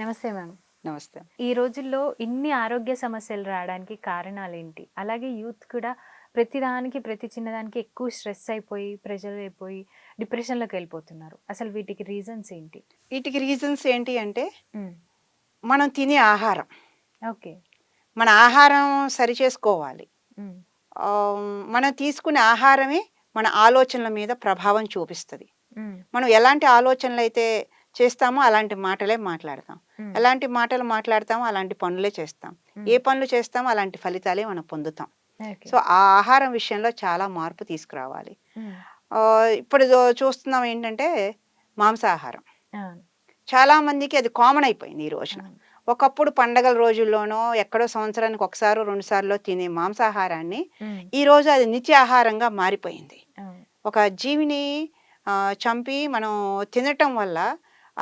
నమస్తే మ్యామ్. నమస్తే. ఈ రోజుల్లో ఇన్ని ఆరోగ్య సమస్యలు రావడానికి కారణాలు ఏంటి అలాగే యూత్ కూడా ప్రతిదానికి ప్రతి చిన్నదానికి ఎక్కువ స్ట్రెస్ అయిపోయి ప్రెషర్ అయిపోయి డిప్రెషన్లోకి వెళ్ళిపోతున్నారు. అసలు వీటికి రీజన్స్ ఏంటి? వీటికి రీజన్స్ ఏంటి అంటే మనం తినే ఆహారం. ఓకే. మన ఆహారం సరి చేసుకోవాలి. మనం తీసుకునే ఆహారమే మన ఆలోచనల మీద ప్రభావం చూపిస్తుంది. మనం ఎలాంటి ఆలోచనలు అయితే చేస్తామో అలాంటి మాటలే మాట్లాడతాం. ఎలాంటి మాటలు మాట్లాడతామో అలాంటి పనులే చేస్తాం. ఏ పనులు చేస్తామో అలాంటి ఫలితాలే మనం పొందుతాం. సో ఆ ఆహారం విషయంలో చాలా మార్పు తీసుకురావాలి. ఇప్పుడు చూస్తున్నాం ఏంటంటే మాంసాహారం. చాలా మందికి అది కామన్ అయిపోయింది ఈ రోజున. ఒకప్పుడు పండగల రోజుల్లోనో ఎక్కడో సంవత్సరానికి ఒకసారి రెండు సార్లు తినే మాంసాహారాన్ని ఈ రోజు అది నిత్య ఆహారంగా మారిపోయింది. ఒక జీవిని చంపి మనం తినటం వల్ల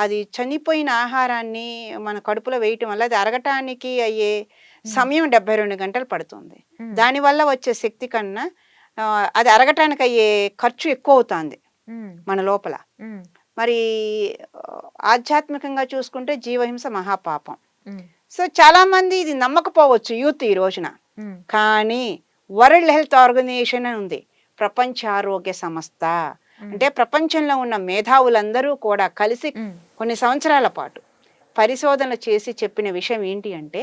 అది చనిపోయిన ఆహారాన్ని మన కడుపులో వేయటం వల్ల అది అరగటానికి అయ్యే సమయం డెబ్బై రెండు గంటలు పడుతుంది. దానివల్ల వచ్చే శక్తి కన్నా అది అరగటానికి అయ్యే ఖర్చు ఎక్కువ అవుతుంది మన లోపల. మరి ఆధ్యాత్మికంగా చూసుకుంటే జీవహింస మహాపాపం. సో చాలా మంది ఇది నమ్మకపోవచ్చు యూత్ ఈ రోజున. కానీ వరల్డ్ హెల్త్ ఆర్గనైజేషన్ అని ఉంది. ప్రపంచ ఆరోగ్య సంస్థ అంటే ప్రపంచంలో ఉన్న మేధావులందరూ కూడా కలిసి కొన్ని సంవత్సరాల పాటు పరిశోధనలు చేసి చెప్పిన విషయం ఏంటి అంటే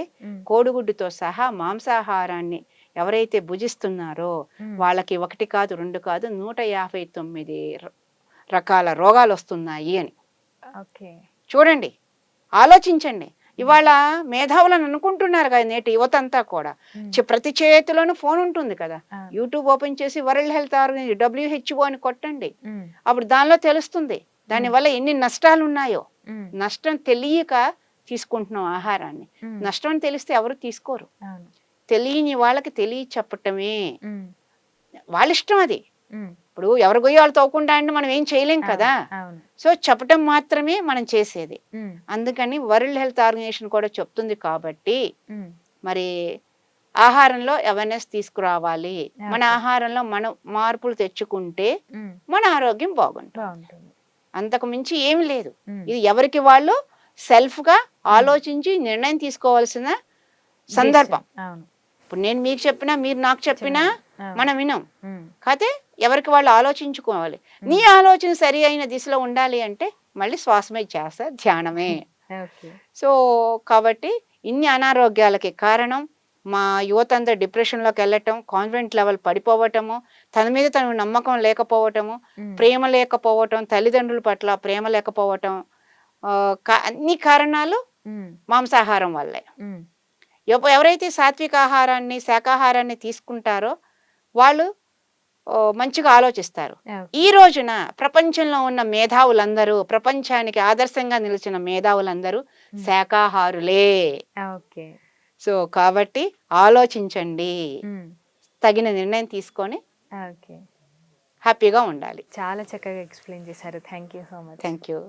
కోడిగుడ్డుతో సహా మాంసాహారాన్ని ఎవరైతే భుజిస్తున్నారో వాళ్ళకి ఒకటి కాదు రెండు కాదు నూట యాభై తొమ్మిది రకాల రోగాలు వస్తున్నాయి అని. ఓకే. చూడండి ఆలోచించండి. ఇవాళ మేధావులను అనుకుంటున్నారు కదా నేటి యువత అంతా కూడా ప్రతి చేతిలోనూ ఫోన్ ఉంటుంది కదా. యూట్యూబ్ ఓపెన్ చేసి world health organisation W H O అని కొట్టండి. అప్పుడు దానిలో తెలుస్తుంది దానివల్ల ఎన్ని నష్టాలు ఉన్నాయో నష్టం తెలియక తీసుకుంటున్నాం ఆహారాన్ని. నష్టం తెలిస్తే ఎవరు తీసుకోరు. తెలియని వాళ్ళకి తెలియ చెప్పటమే వాళ్ళ ఇష్టం అది. ఇప్పుడు ఎవరి గొయ్యి వాళ్ళు తవ్వకుండా అంటే మనం ఏం చేయలేం కదా. సో చెప్పటం మాత్రమే మనం చేసేది. అందుకని వరల్డ్ హెల్త్ ఆర్గనైజేషన్ కూడా చెప్తుంది కాబట్టి మరి ఆహారంలో అవేర్నెస్ తీసుకురావాలి. మన. ఆహారంలో మనం మార్పులు తెచ్చుకుంటే మన ఆరోగ్యం బాగుంటుంది. అంతకు మించి ఏమి లేదు. ఇది ఎవరికి వాళ్ళు సెల్ఫ్గా ఆలోచించి నిర్ణయం తీసుకోవాల్సిన సందర్భం. ఇప్పుడు నేను మీకు చెప్పినా మీరు నాకు చెప్పినా. మనం వినం. కాకపోతే ఎవరికి వాళ్ళు ఆలోచించుకోవాలి. నీ ఆలోచన సరి అయిన దిశలో ఉండాలి అంటే మళ్ళీ శ్వాసమే ధ్యాస ధ్యానమే. సో కాబట్టి ఇన్ని అనారోగ్యాలకి కారణం మా యువత అంతా డిప్రెషన్లోకి వెళ్ళటం కాన్ఫిడెంట్ లెవెల్ పడిపోవటము తన మీద తనకు నమ్మకం లేకపోవటము ప్రేమ లేకపోవటం తల్లిదండ్రుల పట్ల ప్రేమ లేకపోవటం అన్ని కారణాలు మాంసాహారం వల్లే. ఎవరైతే సాత్విక ఆహారాన్ని శాకాహారాన్ని తీసుకుంటారో వాళ్ళు మంచిగా ఆలోచిస్తారు. ఈ రోజున ప్రపంచంలో ఉన్న మేధావులందరూ ప్రపంచానికి ఆదర్శంగా నిలిచిన మేధావులందరూ. శాకాహారులే. ఓకే. సో కాబట్టి ఆలోచించండి. తగిన నిర్ణయం తీసుకొని ఓకే. హ్యాపీగా ఉండాలి. చాలా చక్కగా ఎక్స్ప్లెయిన్ చేశారు. Thank you so much. Thank you